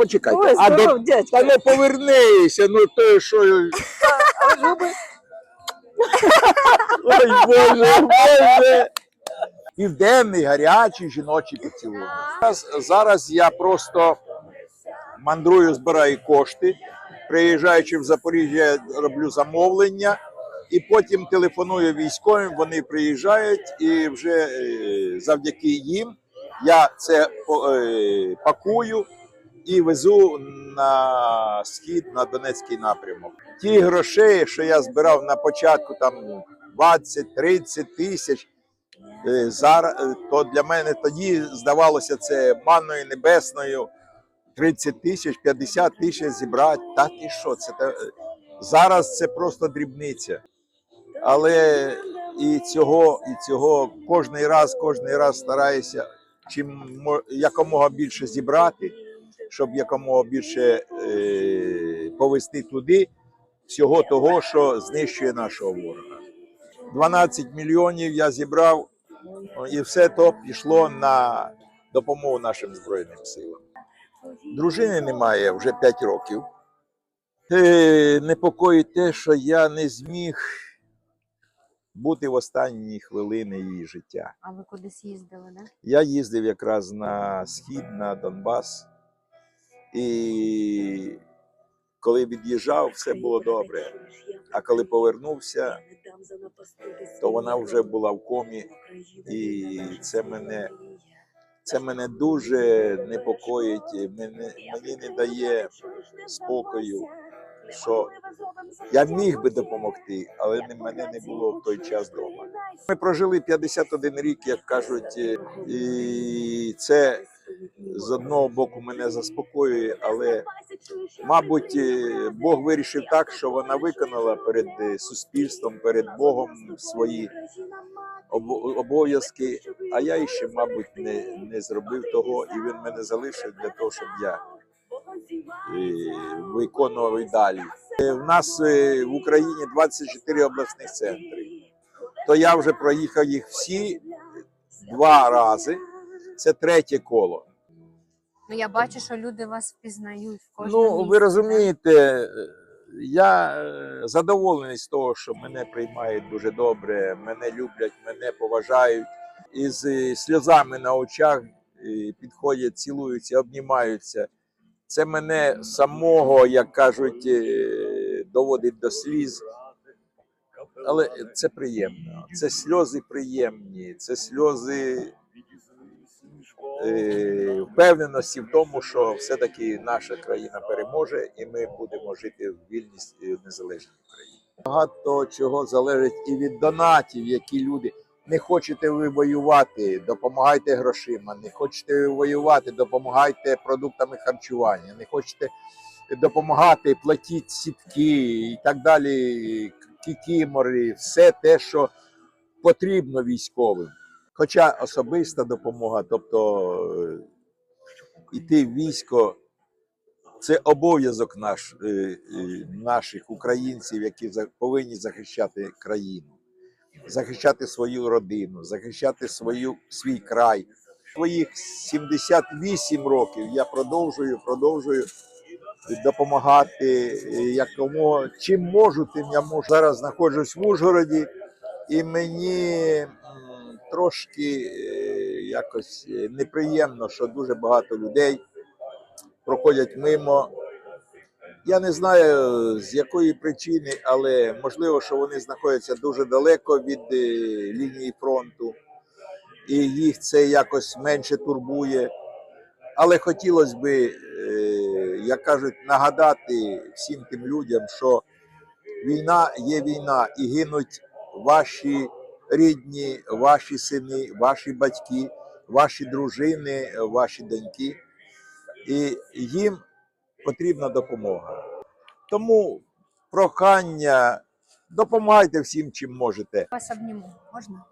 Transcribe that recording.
почекайте. Ой, а здоров, до... дядько. Та не повернися, ну то що. Ой, Боже, Боже. Південний, гарячий жіночий поцілунок. Зараз, зараз я просто мандрую, збираю кошти. Приїжджаючи в Запоріжжя, я роблю замовлення, і потім телефоную військовим. Вони приїжджають, і вже е, завдяки їм я це е, пакую і везу на схід на Донецький напрямок. Ті гроші, що я збирав на початку, там 20-30 тисяч. е, Зараз е, то для мене тоді здавалося це манною небесною. 30 тисяч, 50 тисяч зібрати. Та ти що? Це та... зараз це просто дрібниця. Але і цього, і цього кожний раз, кожний раз стараюся чим якомога більше зібрати, щоб якомога більше е, повести туди всього того, що знищує нашого ворога. 12 мільйонів я зібрав, і все то пішло на допомогу нашим Збройним силам. Дружини немає вже 5 років. Е, непокоїть те, що я не зміг бути в останні хвилини її життя. А ви кудись їздили, да? Я їздив якраз на схід, на Донбас, і коли від'їжджав, все було добре. А коли повернувся, то вона вже була в комі, і це мене, це мене дуже непокоїть, мене, мені не дає спокою, що я міг би допомогти, але не, мене не було в той час вдома. Ми прожили 51 рік, як кажуть, і це з одного боку мене заспокоює, але мабуть, е, Бог вирішив так, що вона виконала перед е, суспільством, перед Богом свої обов'язки. А я ще, мабуть, не, не зробив того, і він мене залишив для того, щоб я е, виконував і далі. В нас в Україні 24 обласних центри. То я вже проїхав їх всі два рази. Це третє коло. Ну я бачу, що люди вас впізнають в кожному Ну, ви місці, да? розумієте, я е, задоволений з того, що мене приймають дуже добре, мене люблять, мене поважають. І з е, сльозами на очах е, підходять, цілуються, обнімаються. Це мене самого, як кажуть, е, доводить до сліз. Але це приємно. Це сльози приємні, це сльози впевненості в тому, що все-таки наша країна переможе, і ми будемо жити в вільній і незалежній Україні. Багато чого залежить і від донатів, які люди. Не хочете ви воювати, допомагайте грошима. Не хочете ви воювати, допомагайте продуктами харчування. Не хочете допомагати, платіть сітки і так далі, кікімори, все те, що потрібно військовим. Хоча особиста допомога, тобто е, іти в військо, це обов'язок наш, е, е, наших українців, які повинні захищати країну, захищати свою родину, захищати свою, свій край. Своїх 78 років я продовжую, продовжую допомагати е, якомога чим можу, тим я можу. Зараз знаходжусь в Ужгороді, і мені трошки е, якось е, неприємно, що дуже багато людей проходять мимо. Я не знаю з якої причини, але можливо, що вони знаходяться дуже далеко від е, лінії фронту, і їх це якось менше турбує. Але хотілося е, як кажуть, нагадати всім тим людям, що війна є війна, і гинуть ваші рідні, ваші сини, ваші батьки, ваші дружини, ваші доньки. І їм потрібна допомога. Тому прохання, допомагайте всім, чим можете. Вас обніму. Можна?